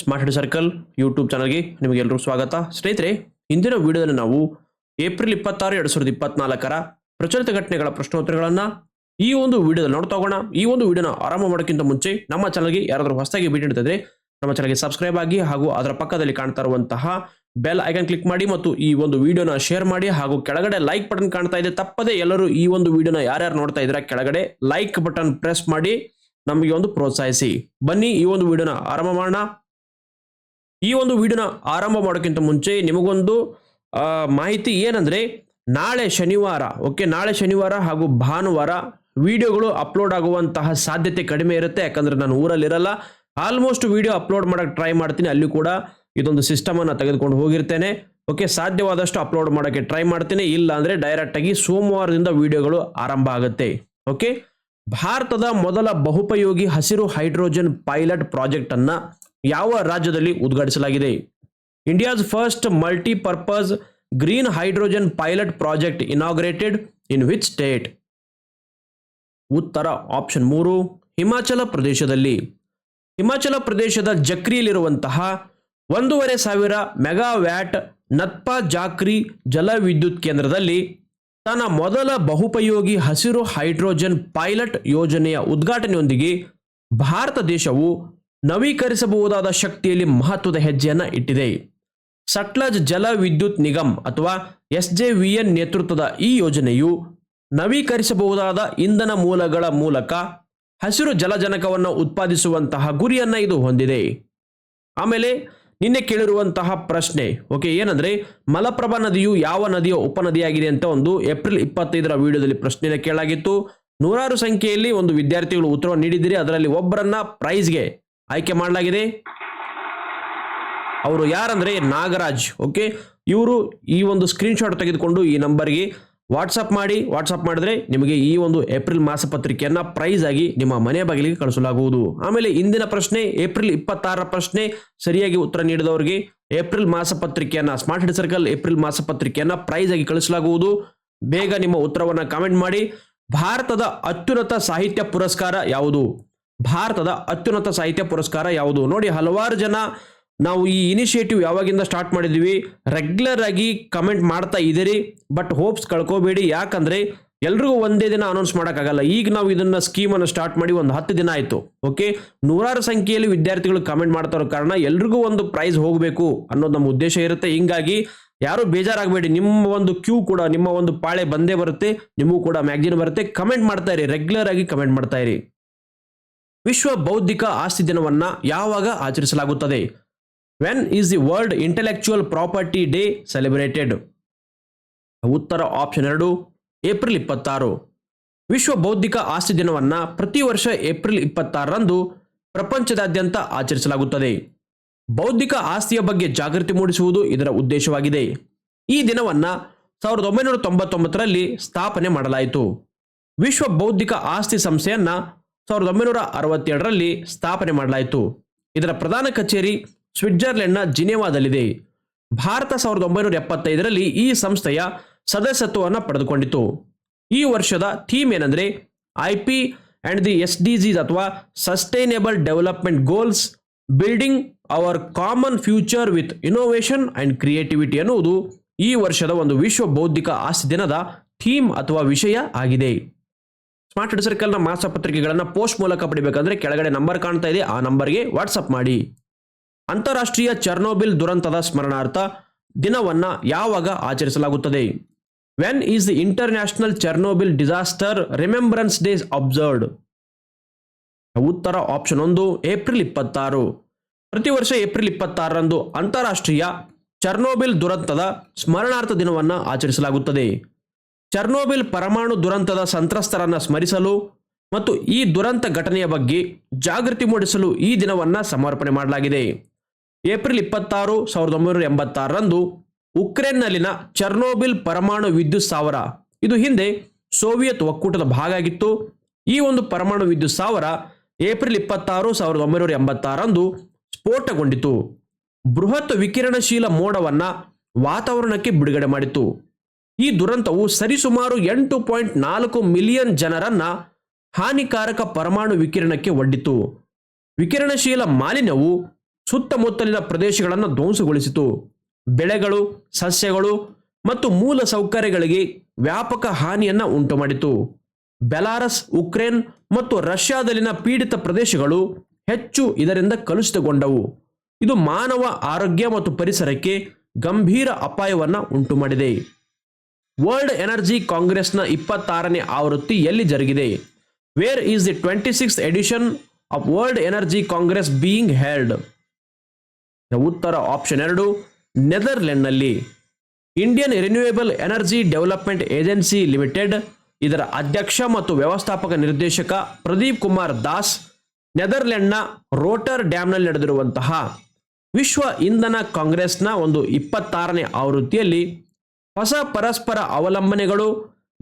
Smart circle YouTube ಚಾನಲ್ಗೆ ನಿಮಗೆಲ್ಲರೂ ಸ್ವಾಗತ. ಸ್ನೇಹಿತರೆ, ಇಂದಿನ ವಿಡಿಯೋದಲ್ಲಿ ನಾವು ಏಪ್ರಿಲ್ ಇಪ್ಪತ್ತಾರು, ಎರಡು ಸಾವಿರದ ಇಪ್ಪತ್ನಾಲ್ಕರ ಪ್ರಚಲಿತ ಘಟನೆಗಳ ಪ್ರಶ್ನೋತ್ತರಗಳನ್ನು ಈ ಒಂದು ವಿಡಿಯೋದಲ್ಲಿ ನೋಡ್ತಾ ಹೋಗೋಣ. ಈ ಒಂದು ವಿಡಿಯೋನ ಆರಂಭ ಮಾಡೋಕ್ಕಿಂತ ಮುಂಚೆ ನಮ್ಮ ಚಾನಲ್ಗೆ ಯಾರಾದರೂ ಹೊಸದಾಗಿ ಭೇಟಿ ನೀಡ್ತಿದ್ರೆ ನಮ್ಮ ಚಾನಲ್ಗೆ ಸಬ್ಸ್ಕ್ರೈಬ್ ಆಗಿ ಹಾಗೂ ಅದರ ಪಕ್ಕದಲ್ಲಿ ಕಾಣ್ತಾ ಇರುವಂತಹ ಬೆಲ್ ಐಕನ್ ಕ್ಲಿಕ್ ಮಾಡಿ ಮತ್ತು ಈ ಒಂದು ವಿಡಿಯೋನ ಶೇರ್ ಮಾಡಿ ಹಾಗೂ ಕೆಳಗಡೆ ಲೈಕ್ ಬಟನ್ ಕಾಣ್ತಾ ಇದೆ. ತಪ್ಪದೆ ಎಲ್ಲರೂ ಈ ಒಂದು ವಿಡಿಯೋನ ಯಾರ್ಯಾರು ನೋಡ್ತಾ ಇದ್ರೆ ಕೆಳಗಡೆ ಲೈಕ್ ಬಟನ್ ಪ್ರೆಸ್ ಮಾಡಿ ನಮಗೆ ಒಂದು ಪ್ರೋತ್ಸಾಹಿಸಿ. ಬನ್ನಿ ಈ ಒಂದು ವಿಡಿಯೋನ ಆರಂಭ ಮಾಡೋಣ. ಈ ಒಂದು ವಿಡಿಯೋನ ಆರಂಭ ಮಾಡೋಕ್ಕಿಂತ ಮುಂಚೆ ನಿಮಗೊಂದು ಮಾಹಿತಿ ಏನಂದರೆ, ನಾಳೆ ಶನಿವಾರ, ಓಕೆ, ನಾಳೆ ಶನಿವಾರ ಹಾಗೂ ಭಾನುವಾರ ವಿಡಿಯೋಗಳು ಅಪ್ಲೋಡ್ ಆಗುವಂತಹ ಸಾಧ್ಯತೆ ಕಡಿಮೆ ಇರುತ್ತೆ. ಯಾಕಂದರೆ ನಾನು ಊರಲ್ಲಿರಲ್ಲ. ಆಲ್ಮೋಸ್ಟ್ ವಿಡಿಯೋ ಅಪ್ಲೋಡ್ ಮಾಡಕ್ಕೆ ಟ್ರೈ ಮಾಡ್ತೀನಿ. ಅಲ್ಲಿ ಕೂಡ ಇದೊಂದು ಸಿಸ್ಟಮನ್ನು ತೆಗೆದುಕೊಂಡು ಹೋಗಿರ್ತೇನೆ. ಓಕೆ, ಸಾಧ್ಯವಾದಷ್ಟು ಅಪ್ಲೋಡ್ ಮಾಡೋಕ್ಕೆ ಟ್ರೈ ಮಾಡ್ತೀನಿ. ಇಲ್ಲ ಅಂದರೆ ಡೈರೆಕ್ಟಾಗಿ ಸೋಮವಾರದಿಂದ ವಿಡಿಯೋಗಳು ಆರಂಭ ಆಗುತ್ತೆ. ಓಕೆ, ಭಾರತದ ಮೊದಲ ಬಹುಪಯೋಗಿ ಹಸಿರು ಹೈಡ್ರೋಜನ್ ಪೈಲಟ್ ಪ್ರಾಜೆಕ್ಟನ್ನು ಯಾವ ರಾಜ್ಯದಲ್ಲಿ ಉದ್ಘಾಟಿಸಲಾಗಿದೆ? India's first multipurpose green hydrogen pilot project inaugurated in which state? ಉತ್ತರ ಆಪ್ಷನ್ ಮೂರು, ಹಿಮಾಚಲ ಪ್ರದೇಶದಲ್ಲಿ. ಹಿಮಾಚಲ ಪ್ರದೇಶದ ಜಕ್ರಿಯಲ್ಲಿರುವಂತಹ ಒಂದೂವರೆ ಸಾವಿರ ಮೆಗಾವ್ಯಾಟ್ ನತ್ಪಾ ಜಾಕ್ರಿ ಜಲವಿದ್ಯುತ್ ಕೇಂದ್ರದಲ್ಲಿ ತನ್ನ ಮೊದಲ ಬಹುಪಯೋಗಿ ಹಸಿರು ಹೈಡ್ರೋಜನ್ ಪೈಲಟ್ ಯೋಜನೆಯ ಉದ್ಘಾಟನೆಯೊಂದಿಗೆ ಭಾರತ ದೇಶವು ನವೀಕರಿಸಬಹುದಾದ ಶಕ್ತಿಯಲ್ಲಿ ಮಹತ್ವದ ಹೆಜ್ಜೆಯನ್ನು ಇಟ್ಟಿದೆ. ಸಟ್ಲಜ್ ಜಲ ವಿದ್ಯುತ್ ನಿಗಮ್ ಅಥವಾ ಎಸ್ ಜೆ ವಿ ಎನ್ ನೇತೃತ್ವದ ಈ ಯೋಜನೆಯು ನವೀಕರಿಸಬಹುದಾದ ಇಂಧನ ಮೂಲಗಳ ಮೂಲಕ ಹಸಿರು ಜಲಜನಕವನ್ನು ಉತ್ಪಾದಿಸುವಂತಹ ಗುರಿಯನ್ನು ಇದು ಹೊಂದಿದೆ. ಆಮೇಲೆ ನಿನ್ನೆ ಕೇಳಿರುವಂತಹ ಪ್ರಶ್ನೆ, ಓಕೆ, ಏನಂದ್ರೆ ಮಲಪ್ರಭಾ ನದಿಯು ಯಾವ ನದಿಯ ಉಪನದಿಯಾಗಿದೆ ಅಂತ ಒಂದು ಏಪ್ರಿಲ್ ಇಪ್ಪತ್ತೈದರ ವಿಡಿಯೋದಲ್ಲಿ ಪ್ರಶ್ನೆಯನ್ನು ಕೇಳಾಗಿತ್ತು ನೂರಾರು ಸಂಖ್ಯೆಯಲ್ಲಿ ಒಂದು ವಿದ್ಯಾರ್ಥಿಗಳು ಉತ್ತರವನ್ನು ನೀಡಿದ್ದೀರಿ, ಅದರಲ್ಲಿ ಒಬ್ಬರನ್ನ ಪ್ರೈಸ್ಗೆ ಆಯ್ಕೆ ಮಾಡಲಾಗಿದೆ. ಅವರು ಯಾರಂದ್ರೆ ನಾಗರಾಜ್, ಓಕೆ? ಇವರು ಈ ಒಂದು ಸ್ಕ್ರೀನ್ಶಾಟ್ ತೆಗೆದುಕೊಂಡು ಈ ನಂಬರ್ಗೆ ವಾಟ್ಸಪ್ ಮಾಡಿ ವಾಟ್ಸಪ್ ಮಾಡಿದ್ರೆ ನಿಮಗೆ ಈ ಒಂದು ಏಪ್ರಿಲ್ ಮಾಸಪತ್ರಿಕೆಯನ್ನು ಪ್ರೈಸ್ ಆಗಿ ನಿಮ್ಮ ಮನೆ ಬಾಗಿಲಿಗೆ ಕಳಿಸಲಾಗುವುದು. ಆಮೇಲೆ ಇಂದಿನ ಪ್ರಶ್ನೆ ಏಪ್ರಿಲ್ ಇಪ್ಪತ್ತಾರರ ಪ್ರಶ್ನೆ, ಸರಿಯಾಗಿ ಉತ್ತರ ನೀಡಿದವರಿಗೆ ಏಪ್ರಿಲ್ ಮಾಸಪತ್ರಿಕೆಯನ್ನು ಸ್ಮಾರ್ಟ್ ಹಿಡ್ ಸರ್ಕಲ್ ಏಪ್ರಿಲ್ ಮಾಸಪತ್ರಿಕೆಯನ್ನು ಪ್ರೈಸ್ ಆಗಿ ಕಳಿಸಲಾಗುವುದು. ಬೇಗ ನಿಮ್ಮ ಉತ್ತರವನ್ನು ಕಾಮೆಂಟ್ ಮಾಡಿ. ಭಾರತದ ಅತ್ಯುನ್ನತ ಸಾಹಿತ್ಯ ಪುರಸ್ಕಾರ ಯಾವುದು? ಭಾರತದ ಅತ್ಯುನ್ನತ ಸಾಹಿತ್ಯ ಪುರಸ್ಕಾರ ಯಾವುದು? ನೋಡಿ, ಹಲವಾರು ಜನ ನಾವು ಈ ಇನಿಷಿಯೇಟಿವ್ ಯಾವಾಗಿಂದ ಸ್ಟಾರ್ಟ್ ಮಾಡಿದ್ವಿ ರೆಗ್ಯುಲರ್ ಆಗಿ ಕಮೆಂಟ್ ಮಾಡ್ತಾ ಇದ್ದೀರಿ ಬಟ್ ಹೋಪ್ಸ್ ಕಳ್ಕೋಬೇಡಿ. ಯಾಕಂದ್ರೆ ಎಲ್ರಿಗೂ ಒಂದೇ ದಿನ ಅನೌನ್ಸ್ ಮಾಡೋಕ್ಕಾಗಲ್ಲ. ಈಗ ನಾವು ಇದನ್ನ ಸ್ಕೀಮ್ ಅನ್ನು ಸ್ಟಾರ್ಟ್ ಮಾಡಿ ಒಂದು ಹತ್ತು ದಿನ ಆಯ್ತು ಓಕೆ ನೂರಾರು ಸಂಖ್ಯೆಯಲ್ಲಿ ವಿದ್ಯಾರ್ಥಿಗಳು ಕಮೆಂಟ್ ಮಾಡ್ತಾ ಇರೋ ಕಾರಣ ಎಲ್ರಿಗೂ ಒಂದು ಪ್ರೈಸ್ ಹೋಗಬೇಕು ಅನ್ನೋದು ನಮ್ಮ ಉದ್ದೇಶ ಇರುತ್ತೆ. ಹಿಂಗಾಗಿ ಯಾರು ಬೇಜಾರಾಗಬೇಡಿ, ನಿಮ್ಮ ಒಂದು ಕ್ಯೂ ಕೂಡ, ನಿಮ್ಮ ಒಂದು ಪಾಳೆ ಬಂದೇ ಬರುತ್ತೆ, ನಿಮಗೂ ಕೂಡ ಮ್ಯಾಗ್ಜಿನ್ ಬರುತ್ತೆ. ಕಮೆಂಟ್ ಮಾಡ್ತಾ ಇರಿ ರೆಗ್ಯುಲರ್ ಆಗಿ ಕಮೆಂಟ್ ಮಾಡ್ತಾ ಇರಿ. ವಿಶ್ವ ಬೌದ್ಧಿಕ ಆಸ್ತಿ ದಿನವನ್ನ ಯಾವಾಗ ಆಚರಿಸಲಾಗುತ್ತದೆ? When is the world intellectual property day celebrated ಉತ್ತರ ಆಪ್ಷನ್ ಎರಡು ಏಪ್ರಿಲ್ ಇಪ್ಪತ್ತಾರು. ವಿಶ್ವ ಬೌದ್ಧಿಕ ಆಸ್ತಿ ದಿನವನ್ನ ಪ್ರತಿ ವರ್ಷ ಏಪ್ರಿಲ್ ಇಪ್ಪತ್ತಾರರಂದು ಪ್ರಪಂಚದಾದ್ಯಂತ ಆಚರಿಸಲಾಗುತ್ತದೆ. ಬೌದ್ಧಿಕ ಆಸ್ತಿಯ ಬಗ್ಗೆ ಜಾಗೃತಿ ಮೂಡಿಸುವುದು ಇದರ ಉದ್ದೇಶವಾಗಿದೆ. ಈ ದಿನವನ್ನ ಸಾವಿರದ ಒಂಬೈನೂರ ತೊಂಬತ್ತೊಂಬತ್ತರಲ್ಲಿ ಸ್ಥಾಪನೆ ಮಾಡಲಾಯಿತು. ವಿಶ್ವ ಬೌದ್ಧಿಕ ಆಸ್ತಿ ಸಂಸ್ಥೆಯನ್ನ ಸಾವಿರದ ಒಂಬೈನೂರ ಅರವತ್ತೇಳರಲ್ಲಿ ಸ್ಥಾಪನೆ ಮಾಡಲಾಯಿತು. ಇದರ ಪ್ರಧಾನ ಕಚೇರಿ ಸ್ವಿಟ್ಜರ್ಲೆಂಡ್ನ ಜಿನೆವಾದಲ್ಲಿದೆ. ಭಾರತ ಸಾವಿರದ ಒಂಬೈನೂರ ಎಪ್ಪತ್ತೈದರಲ್ಲಿ ಈ ಸಂಸ್ಥೆಯ ಸದಸ್ಯತ್ವವನ್ನು ಪಡೆದುಕೊಂಡಿತು. ಈ ವರ್ಷದ ಥೀಮ್ ಏನಂದರೆ I P and the S D Gs ಅಥವಾ sustainable development goals, building our common future with innovation and creativity ಅನ್ನುವುದು ಈ ವರ್ಷದ ಒಂದು ವಿಶ್ವ ಬೌದ್ಧಿಕ ಆಸ್ತಿ ದಿನದ ಥೀಮ್ ಅಥವಾ ವಿಷಯ ಆಗಿದೆ. ಸ್ಮಾರ್ಟ್ ಹಿಡ್ ಸರ್ಕಲ್ನ ಮಾಸಪತ್ರಿಕೆಗಳನ್ನು ಪೋಸ್ಟ್ ಮೂಲಕ ಪಡಿಬೇಕಂದ್ರೆ ಕೆಳಗಡೆ ನಂಬರ್ ಕಾಣ್ತಾ ಇದೆ. ಆ ನಂಬರ್ಗೆ ವಾಟ್ಸಪ್ ಮಾಡಿ. ಅಂತಾರಾಷ್ಟ್ರೀಯ ಚರ್ನೋಬಿಲ್ ದುರಂತದ ಸ್ಮರಣಾರ್ಥ ದಿನವನ್ನ ಯಾವಾಗ ಆಚರಿಸಲಾಗುತ್ತದೆ? When is the international Chernobyl disaster remembrance days observed ಉತ್ತರ ಆಪ್ಷನ್ ಒಂದು ಏಪ್ರಿಲ್ ಇಪ್ಪತ್ತಾರು. ಪ್ರತಿ ವರ್ಷ ಏಪ್ರಿಲ್ ಇಪ್ಪತ್ತಾರರಂದು ಅಂತಾರಾಷ್ಟ್ರೀಯ ಚರ್ನೋಬಿಲ್ ದುರಂತದ ಸ್ಮರಣಾರ್ಥ ದಿನವನ್ನ ಆಚರಿಸಲಾಗುತ್ತದೆ. ಚರ್ನೋಬಿಲ್ ಪರಮಾಣು ದುರಂತದ ಸಂತ್ರಸ್ತರನ್ನು ಸ್ಮರಿಸಲು ಮತ್ತು ಈ ದುರಂತ ಘಟನೆಯ ಬಗ್ಗೆ ಜಾಗೃತಿ ಮೂಡಿಸಲು ಈ ದಿನವನ್ನು ಸಮರ್ಪಣೆ ಮಾಡಲಾಗಿದೆ. ಏಪ್ರಿಲ್ ಇಪ್ಪತ್ತಾರು, ಸಾವಿರದ ಒಂಬೈನೂರ ಎಂಬತ್ತಾರರಂದು ಉಕ್ರೇನ್ನಲ್ಲಿನ ಚರ್ನೋಬಿಲ್ ಪರಮಾಣು ವಿದ್ಯುತ್ ಸ್ಥಾವರ, ಇದು ಹಿಂದೆ ಸೋವಿಯತ್ ಒಕ್ಕೂಟದ ಭಾಗ ಆಗಿತ್ತು ಈ ಒಂದು ಪರಮಾಣು ವಿದ್ಯುತ್ ಸ್ಥಾವರ ಏಪ್ರಿಲ್ ಇಪ್ಪತ್ತಾರು, ಸಾವಿರದ ಒಂಬೈನೂರ ಎಂಬತ್ತಾರಂದು ಸ್ಫೋಟಗೊಂಡಿತು. ಬೃಹತ್ ವಿಕಿರಣಶೀಲ ಮೋಡವನ್ನು ವಾತಾವರಣಕ್ಕೆ ಬಿಡುಗಡೆ ಮಾಡಿತು ಈ ದುರಂತವು ಸರಿಸುಮಾರು ಎಂಟು ಪಾಯಿಂಟ್ ನಾಲ್ಕು ಮಿಲಿಯನ್ ಜನರನ್ನ ಹಾನಿಕಾರಕ ಪರಮಾಣು ವಿಕಿರಣಕ್ಕೆ ಒಡ್ಡಿತು. ವಿಕಿರಣಶೀಲ ಮಾಲಿನ್ಯವು ಸುತ್ತಮುತ್ತಲಿನ ಪ್ರದೇಶಗಳನ್ನು ಧ್ವಂಸಗೊಳಿಸಿತು. ಬೆಳೆಗಳು, ಸಸ್ಯಗಳು ಮತ್ತು ಮೂಲ ಸೌಕರ್ಯಗಳಿಗೆ ವ್ಯಾಪಕ ಹಾನಿಯನ್ನು ಉಂಟುಮಾಡಿತು. ಬೆಲಾರಸ್, ಉಕ್ರೇನ್ ಮತ್ತು ರಷ್ಯಾದಲ್ಲಿನ ಪೀಡಿತ ಪ್ರದೇಶಗಳು ಹೆಚ್ಚು ಇದರಿಂದ ಕಲುಷಿತಗೊಂಡವು. ಇದು ಮಾನವ ಆರೋಗ್ಯ ಮತ್ತು ಪರಿಸರಕ್ಕೆ ಗಂಭೀರ ಅಪಾಯವನ್ನ ಉಂಟುಮಾಡಿದೆ. ವರ್ಲ್ಡ್ ಎನರ್ಜಿ ಕಾಂಗ್ರೆಸ್ನ ಇಪ್ಪತ್ತಾರನೇ ಆವೃತ್ತಿ ಎಲ್ಲಿ ಜರುಗಿದೆ? Where is the twenty six edition of world energy congress being held ಉತ್ತರ ಆಪ್ಷನ್ ಎರಡು ನೆದರ್ಲೆಂಡ್ನಲ್ಲಿ Indian renewable energy development agency limited ಇದರ ಅಧ್ಯಕ್ಷ ಮತ್ತು ವ್ಯವಸ್ಥಾಪಕ ನಿರ್ದೇಶಕ ಪ್ರದೀಪ್ ಕುಮಾರ್ ದಾಸ್ ನೆದರ್ಲೆಂಡ್ನ ರೋಟರ್ ಡ್ಯಾಮ್ನಲ್ಲಿ ನಡೆದಿರುವಂತಹ ವಿಶ್ವ ಇಂಧನ ಕಾಂಗ್ರೆಸ್ನ ಒಂದು ಇಪ್ಪತ್ತಾರನೇ ಆವೃತ್ತಿಯಲ್ಲಿ ಹೊಸ ಪರಸ್ಪರ ಅವಲಂಬನೆಗಳು,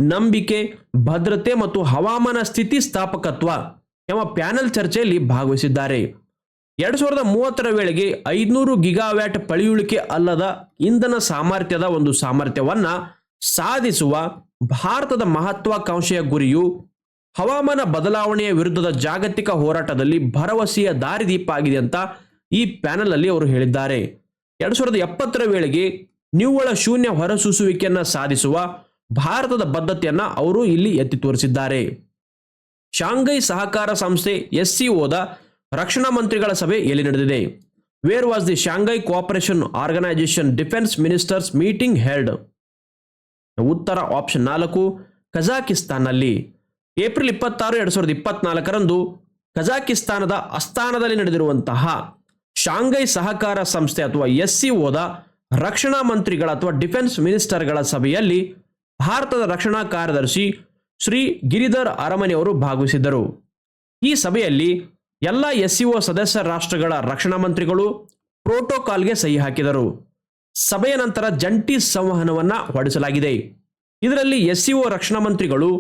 ನಂಬಿಕೆ, ಭದ್ರತೆ ಮತ್ತು ಹವಾಮಾನ ಸ್ಥಿತಿ ಸ್ಥಾಪಕತ್ವ ಎಂಬ ಪ್ಯಾನೆಲ್ ಚರ್ಚೆಯಲ್ಲಿ ಭಾಗವಹಿಸಿದ್ದಾರೆ. ಎರಡು ಸಾವಿರದ ಮೂವತ್ತರ ವೇಳೆಗೆ ಐದುನೂರು ಗಿಗಾವ್ಯಾಟ್ ಪಳಿಯುಳಿಕೆ ಅಲ್ಲದ ಇಂಧನ ಸಾಮರ್ಥ್ಯದ ಒಂದು ಸಾಮರ್ಥ್ಯವನ್ನ ಸಾಧಿಸುವ ಭಾರತದ ಮಹತ್ವಾಕಾಂಕ್ಷೆಯ ಗುರಿಯು ಹವಾಮಾನ ಬದಲಾವಣೆಯ ವಿರುದ್ಧದ ಜಾಗತಿಕ ಹೋರಾಟದಲ್ಲಿ ಭರವಸೆಯ ದಾರಿದೀಪ ಆಗಿದೆ ಅಂತ ಈ ಪ್ಯಾನೆಲ್ ಅಲ್ಲಿ ಅವರು ಹೇಳಿದ್ದಾರೆ. ಎರಡು ಸಾವಿರದ ಎಪ್ಪತ್ತರ ವೇಳೆಗೆ ನಿವ್ವಳ ಶೂನ್ಯ ಹೊರಸೂಸುವಿಕೆಯನ್ನ ಸಾಧಿಸುವ ಭಾರತದ ಬದ್ಧತೆಯನ್ನ ಅವರು ಇಲ್ಲಿ ಎತ್ತಿ ತೋರಿಸಿದ್ದಾರೆ. ಶಾಂಘೈ ಸಹಕಾರ ಸಂಸ್ಥೆ ಎಸ್ಸಿಒದ ರಕ್ಷಣಾ ಮಂತ್ರಿಗಳ ಸಭೆ ಎಲ್ಲಿ ನಡೆದಿದೆ? Where was the Shanghai cooperation organisation defence ministers meeting held ಉತ್ತರ ಆಪ್ಷನ್ ನಾಲ್ಕು, ಕಜಾಕಿಸ್ತಾನ್ನಲ್ಲಿ. ಏಪ್ರಿಲ್ ಇಪ್ಪತ್ತಾರು, ಎರಡು ಸಾವಿರದ ಇಪ್ಪತ್ನಾಲ್ಕರಂದು ಕಜಾಕಿಸ್ತಾನದ ಅಸ್ಥಾನದಲ್ಲಿ ನಡೆದಿರುವಂತಹ ಶಾಂಘೈ ಸಹಕಾರ ಸಂಸ್ಥೆ ಅಥವಾ ಎಸ್ಸಿಒದ ರಕ್ಷಣಾ ಮಂತ್ರಿಗಳ ಅಥವಾ ಡಿಫೆನ್ಸ್ ಮಿನಿಸ್ಟರ್ಗಳ ಸಭೆಯಲ್ಲಿ ಭಾರತದ ರಕ್ಷಣಾ ಕಾರ್ಯದರ್ಶಿ ಶ್ರೀ ಗಿರಿಧರ್ ಅರಮನೆಯವರು ಭಾಗವಹಿಸಿದ್ದರು. ಈ ಸಭೆಯಲ್ಲಿ ಎಲ್ಲ ಎಸ್ಸಿಒ ಸದಸ್ಯ ರಾಷ್ಟ್ರಗಳ ರಕ್ಷಣಾ ಮಂತ್ರಿಗಳು ಪ್ರೋಟೋಕಾಲ್ಗೆ ಸಹಿ ಹಾಕಿದರು. ಸಭೆಯ ನಂತರ ಜಂಟಿ ಸಂವಹನವನ್ನ ಹೊರಡಿಸಲಾಗಿದೆ. ಇದರಲ್ಲಿ ಎಸ್ಸಿಒ ರಕ್ಷಣಾ ಮಂತ್ರಿಗಳು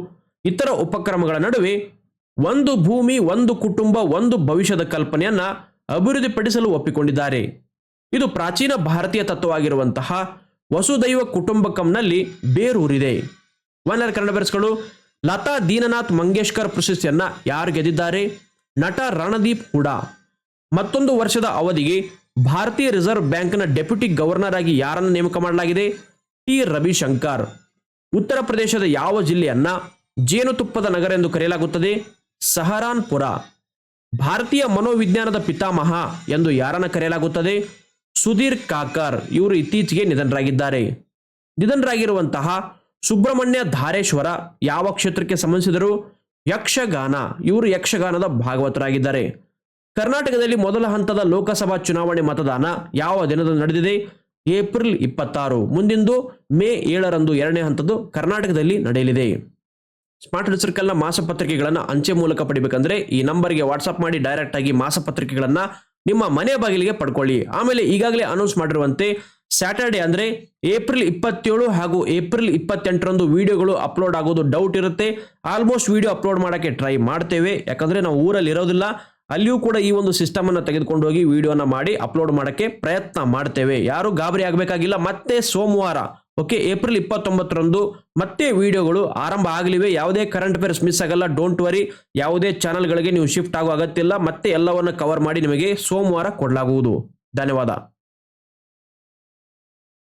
ಇತರ ಉಪಕ್ರಮಗಳ ನಡುವೆ ಒಂದು ಭೂಮಿ, ಒಂದು ಕುಟುಂಬ, ಒಂದು ಭವಿಷ್ಯದ ಕಲ್ಪನೆಯನ್ನ ಅಭಿವೃದ್ಧಿಪಡಿಸಲು ಒಪ್ಪಿಕೊಂಡಿದ್ದಾರೆ. ಇದು ಪ್ರಾಚೀನ ಭಾರತೀಯ ತತ್ವವಾಗಿರುವಂತಹ ವಸುದೈವ ಕುಟುಂಬಕಂನಲ್ಲಿ ಬೇರೂರಿದೆ. ವನರ್ ಕನ್ನಡ ಬೆರೆಸ್ಗಳು ಲತಾ ದೀನನಾಥ್ ಮಂಗೇಶ್ಕರ್ ಪ್ರಶಸ್ತಿಯನ್ನ ಯಾರು ಗೆದ್ದಿದ್ದಾರೆ? ನಟ ರಣದೀಪ್ ಕೂಡ ಮತ್ತೊಂದು ವರ್ಷದ ಅವಧಿಗೆ ಭಾರತೀಯ ರಿಸರ್ವ್ ಬ್ಯಾಂಕ್ನ ಡೆಪ್ಯೂಟಿ ಗವರ್ನರ್ ಆಗಿ ಯಾರನ್ನು ನೇಮಕ ಮಾಡಲಾಗಿದೆ? ಟಿ. ರವಿಶಂಕರ್. ಉತ್ತರ ಪ್ರದೇಶದ ಯಾವ ಜಿಲ್ಲೆಯನ್ನ ಜೇನುತುಪ್ಪದ ನಗರ ಎಂದು ಕರೆಯಲಾಗುತ್ತದೆ? ಸಹರಾನ್ಪುರ. ಭಾರತೀಯ ಮನೋವಿಜ್ಞಾನದ ಪಿತಾಮಹ ಎಂದು ಯಾರನ್ನ ಕರೆಯಲಾಗುತ್ತದೆ? ಸುಧೀರ್ ಕಾಕರ್ ಇವರು ಇತ್ತೀಚೆಗೆ ನಿಧನರಾಗಿದ್ದಾರೆ. ನಿಧನರಾಗಿರುವಂತಹ ಸುಬ್ರಹ್ಮಣ್ಯ ಧಾರೇಶ್ವರ ಯಾವ ಕ್ಷೇತ್ರಕ್ಕೆ ಸಂಬಂಧಿಸಿದರು ಯಕ್ಷಗಾನ, ಇವರು ಯಕ್ಷಗಾನದ ಭಾಗವತರಾಗಿದ್ದಾರೆ. ಕರ್ನಾಟಕದಲ್ಲಿ ಮೊದಲ ಹಂತದ ಲೋಕಸಭಾ ಚುನಾವಣೆ ಮತದಾನ ಯಾವ ದಿನದಂದು ನಡೆದಿದೆ? ಏಪ್ರಿಲ್ ಇಪ್ಪತ್ತಾರು, ಮುಂದಿಂದು ಮೇ ಏಳರಂದು ಎರಡನೇ ಹಂತದ್ದು ಕರ್ನಾಟಕದಲ್ಲಿ ನಡೆಯಲಿದೆ. ಸ್ಮಾರ್ಟ್ ಸರ್ಕಲ್ನ ಮಾಸಪತ್ರಿಕೆಗಳನ್ನು ಅಂಚೆ ಮೂಲಕ ಪಡಿಬೇಕಂದ್ರೆ ಈ ನಂಬರ್ಗೆ ವಾಟ್ಸಪ್ ಮಾಡಿ ಡೈರೆಕ್ಟ್ ಆಗಿ ಮಾಸಪತ್ರಿಕೆಗಳನ್ನು ನಿಮ್ಮ ಮನೆ ಬಾಗಿಲಿಗೆ ಪಡ್ಕೊಳ್ಳಿ. ಆಮೇಲೆ ಈಗಾಗಲೇ ಅನೌನ್ಸ್ ಮಾಡಿರುವಂತೆ ಸ್ಯಾಟರ್ಡೆ ಅಂದ್ರೆ ಏಪ್ರಿಲ್ ಇಪ್ಪತ್ತೇಳು ಹಾಗೂ ಏಪ್ರಿಲ್ ಇಪ್ಪತ್ತೆಂಟರಂದು ವಿಡಿಯೋಗಳು ಅಪ್ಲೋಡ್ ಆಗೋದು ಡೌಟ್ ಇರುತ್ತೆ. ಆಲ್ಮೋಸ್ಟ್ ವಿಡಿಯೋ ಅಪ್ಲೋಡ್ ಮಾಡೋಕ್ಕೆ ಟ್ರೈ ಮಾಡ್ತೇವೆ. ಯಾಕಂದ್ರೆ ನಾವು ಊರಲ್ಲಿ ಇರೋದಿಲ್ಲ. ಅಲ್ಲಿಯೂ ಕೂಡ ಈ ಒಂದು ಸಿಸ್ಟಮ್ ಅನ್ನು ತೆಗೆದುಕೊಂಡು ಹೋಗಿ ವಿಡಿಯೋನ ಮಾಡಿ ಅಪ್ಲೋಡ್ ಮಾಡೋಕ್ಕೆ ಪ್ರಯತ್ನ ಮಾಡ್ತೇವೆ. ಯಾರು ಗಾಬರಿ ಆಗಬೇಕಾಗಿಲ್ಲ. ಮತ್ತೆ ಸೋಮವಾರ ಓಕೆ ಏಪ್ರಿಲ್ ಇಪ್ಪತ್ತೊಂಬತ್ತರಂದು ಮತ್ತೆ ವಿಡಿಯೋಗಳು ಆರಂಭ ಆಗಲಿವೆ. ಯಾವುದೇ ಕರೆಂಟ್ ಅಫೇರ್ಸ್ ಮಿಸ್ ಆಗಲ್ಲ. ಡೋಂಟ್ ವರಿ ಯಾವುದೇ ಚಾನಲ್ಗಳಿಗೆ ನೀವು ಶಿಫ್ಟ್ ಆಗೋ ಅಗತ್ಯ ಇಲ್ಲ. ಮತ್ತೆ ಎಲ್ಲವನ್ನು ಕವರ್ ಮಾಡಿ ನಿಮಗೆ ಸೋಮವಾರ ಕೊಡಲಾಗುವುದು. ಧನ್ಯವಾದ.